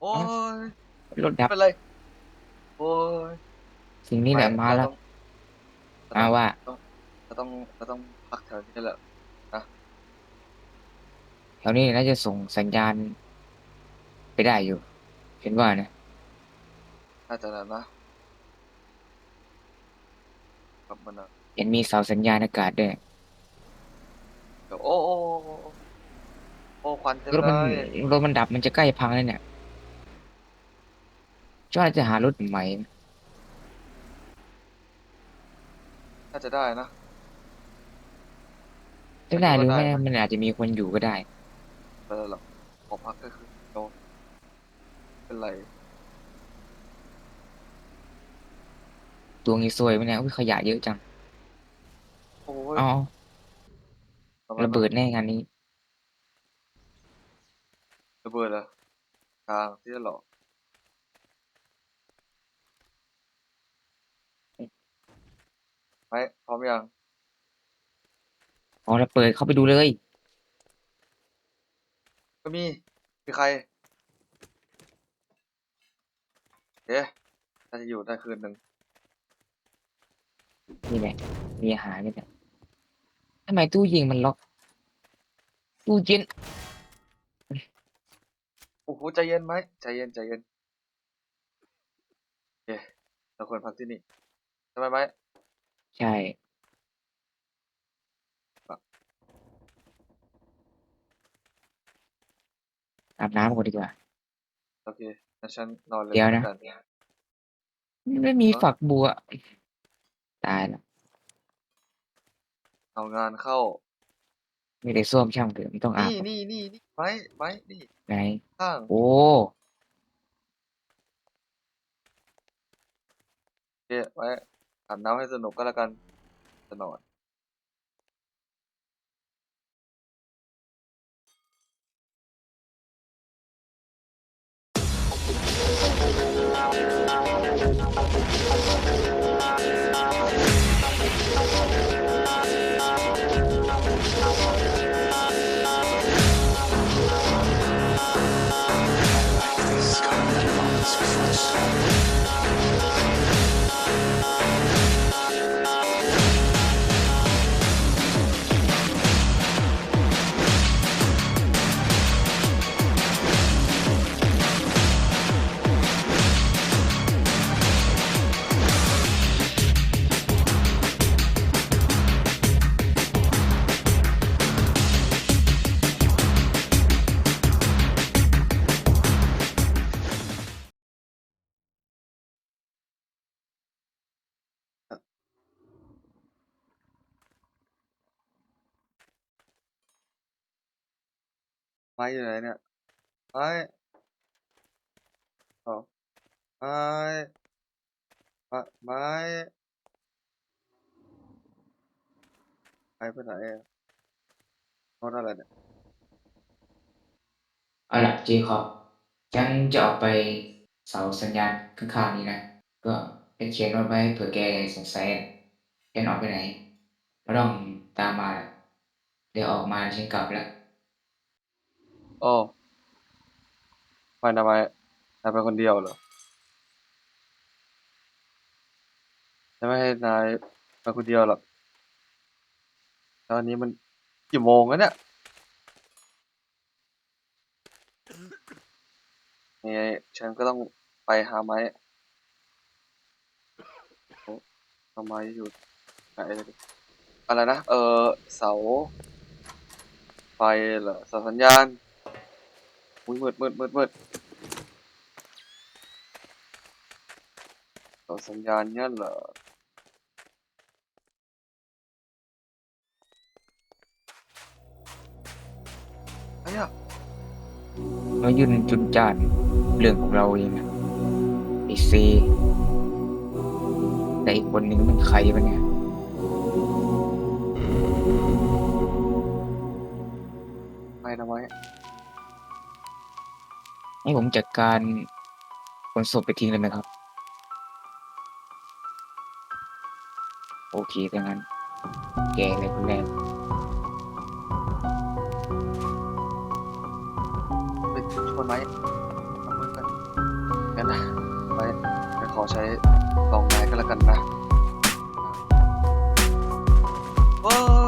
โอ้ยรถดับเป็นไรโอ้ยสิ่งนี้แหละมาแล้วเรมาว่าต้องเราต้องเราต้องพักแถวนี้แหละแถวนี้น่าจะส่งสัญญาณ ไปได้อยู่เห็นว่านะน่าจะนั้นนะกลับมานะเห็นมีเสาสัญญาณอากาศด้วยเดี๋ยวโอ้โอ้โอ้โอ้โอ้ควันเต็มรถมันเลยรถมันดับมันจะใกล้พังแล้วเนี่ย จ้าจะหารถใหม่น่าจะได้นะถ้าได้หรือไม่ได้นะมันอาจจะมีคนอยู่ก็ได้ เออหรอกขอพักก็คือโนเป็นไร ตัวงี้ซวยไหมเนี่ยอุ้ยขยะเยอะจังโอ้ยเอ๋อทำไมระเบิดแน่งานนี้ ระเบิดเหรอะทางที่จะหลอก ไหมพร้อมยังอ๋อแล้วเปิดเข้าไปดูเลย ก็มีมีใครเอ๊ะน่าจะอยู่ได้คืนหนึ่งนี่แหละ มีอาหารนี่แหละทำไมตู้ยิงมันล็อก ตู้เย็นโอ้โหใจเย็นไหมใจเย็นใจเย็นโอเคเราควรพักที่นี่ใช่ไหมไหม ใช่ อาบน้ำก่อนดีกว่า โอเคงั้นฉันนอนเลยเดี๋ยวนะ กัไม่มีฝักบัว ตายแล้วเอางานเข้า มีแต่ส้วมช่างเถอะไม่ต้องอาบนี่นี่นี่นี่ไม้ไม้นี่ไหนข้างโอ้โอเคไว้ อาบน้ำให้สนุกก็แล้วกันจะนอน ไม้อยู่ไหนเนี่ยไม้อ๋อไม้ไม้ไม้ไม้ไปไหนอะรถอะไรเนี่ยเอาล่ะเจคอบฉันจะออกไปเสาสัญญาณข้างๆนี้นะ ก็เป็นเขียนโน้ตไว้เผื่อแกสงสัยอะฉันออกไปไหนไม่ต้องตามมาเดี๋ยวออกมาฉันกลับแล้ว โอ้ไม่นะไมนายไปคนเดียวเหรอฉันไม่ให้นายไปคนเดียวหรอกตอนนี้มันกี่โมงแล้วเนี่ยนี่ฉันก็ต้องไปหาไม้โอ้เอาไม้อยู่ไหนอะไรนะ เออเสา ไฟเหรอเสาสัญญาณ อุ้ยมืดมืดมืดมืดเสาสัญญาณเนี่ยเหรอไอ้อะเรายืนจุนจานเรื่องของเราเองนะไอซีแต่อีกคนหนึ่งมันใครวะเนี่ยไปทำไม ให้ผมจัดการขนศพไปทิ้งเลยไหมครับ โอเคถ้างั้น แกเลยคนแรกไปชวนไหมทำมือกันกันนะไปไปขอใช้กล่องไม้ก็แล้วกันนะโอ้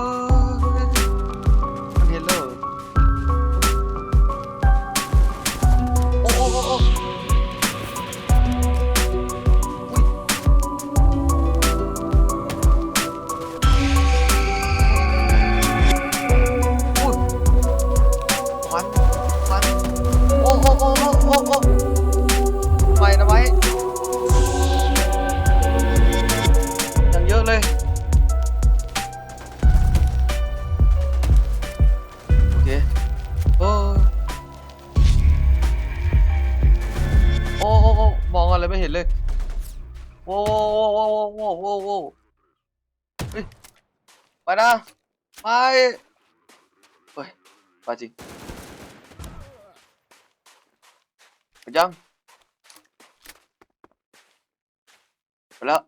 โว้โว้โว้โว้โว้โว้เฮ้ไปนะไปเฮ้ยไปจริงไปยังไปแล้ว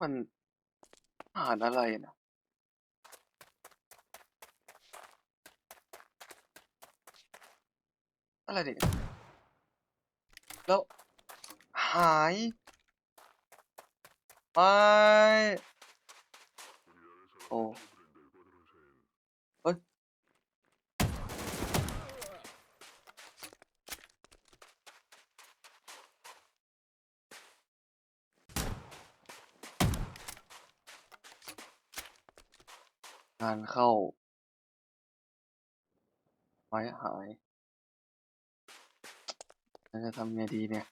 มันอาหารอะไรนะอะไรเนี่ยแล้วหาย ไม่โอ้เฮ้ยงานเข้าไม้หายเราจะทำไงดีเนี่ย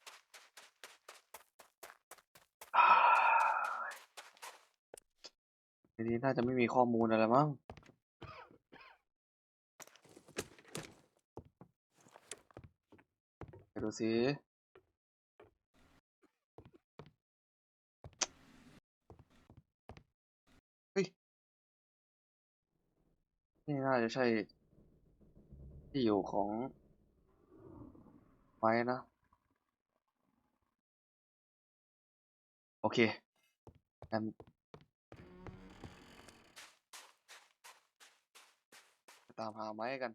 ทีนี้น่าจะไม่มีข้อมูลอะไรมั้งไปดูสิเฮ้ย นี่น่าจะใช่ ที่อยู่ของไม้นะ โอเคงั้น ตามหาไม้กัน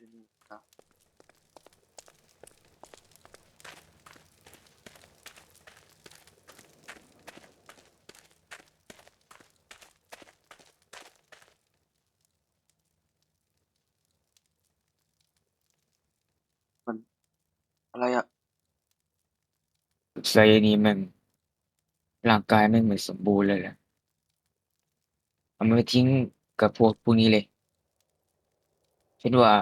ที่นี่นะมันอะไรอะไซนี้แม่งร่างกายแม่งไม่สมบูรณ์เลยแหละเอามาทิ้ง กับพวกพวกนี้เลยฉันว่า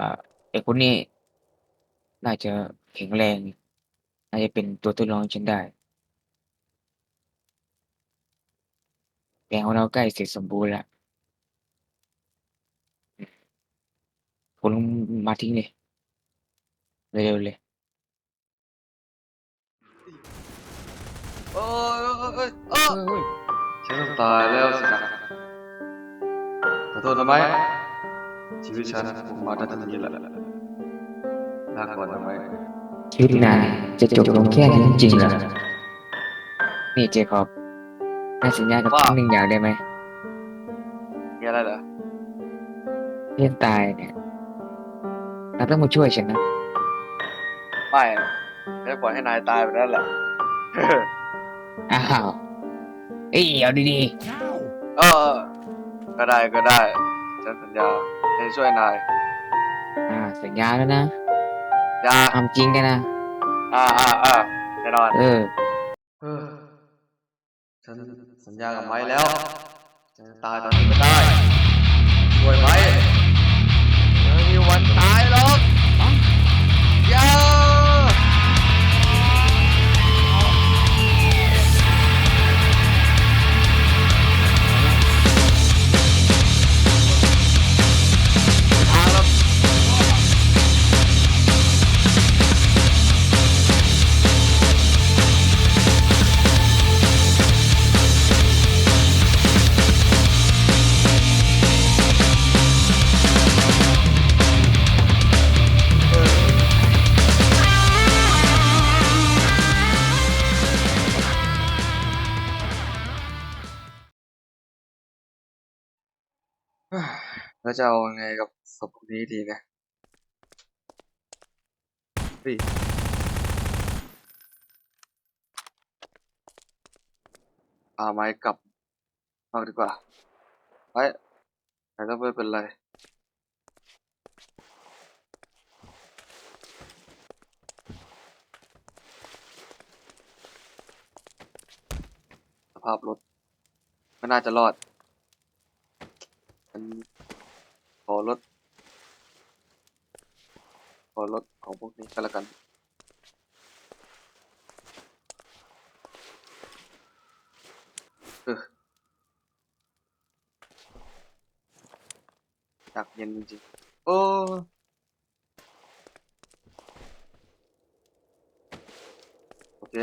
ไอ้คนนี้ น่าจะแข็งแรง น่าจะเป็นตัวทดลองฉันได้แผนของเราใกล้เสร็จสมบูรณ์แล้วคนมาทิ้งเลยเร็วๆเลยเอ้ยเอ้ยเอ้ยเอ้ยเฮ้ยฉันต้องตายแล้วสินะ ขอโทษนะไหมชีวิตฉันคงมาได้ทันทีแหละลาก่อนนะไหมชีวิตนายจะจบลงแค่นี้จริงๆเหรอนี่เจคอบนายสัญญากับฉันหนึ่งอย่างได้ไหมมีอะไรเหรอเรื่องตายเนี่ยนายต้องมาช่วยฉันนะไม่อะไม่ได้ปล่อยให้นายตายไปนั่นแหละ อ้าวเอ้ยเอาดีเออ ก็ได้ก็ได้ ฉันสัญญาจะช่วยนายๆอ่าสัญญาแล้วนะอย่าทำจริงกันนะ อ่าอ่าอ่าแน่นอนเออเออฉันสัญญากับไม้แล้ว จะตายตอนนี้ก็ได้ช่วยไม้ไม่ แล้วจะเอาไงกับศพนี้ดีนะสิอาไม้กลับมากดีกว่าไปแต่ก็ไม่เป็นไรสภาพรถไม่น่าจะรอด ฉันขอรถขอรถของพวกนี้ก็แล้วกันเอยากเย็นจริงๆโอ้โอเค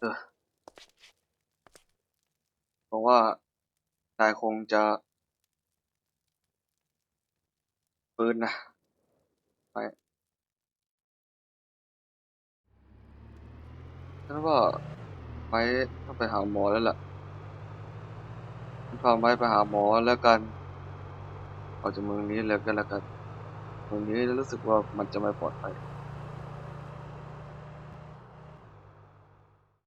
เออเพราะว่า นายคงจะฟื้นนะไปฉันว่าไปต้องไปหาหมอแล้วล่ะฉันพาไม้ไปหาหมอแล้วกันออกจากเมืองนี้แล้วกันแล้วกันเมืองนี้รู้สึกว่ามันจะไม่ปลอดภัย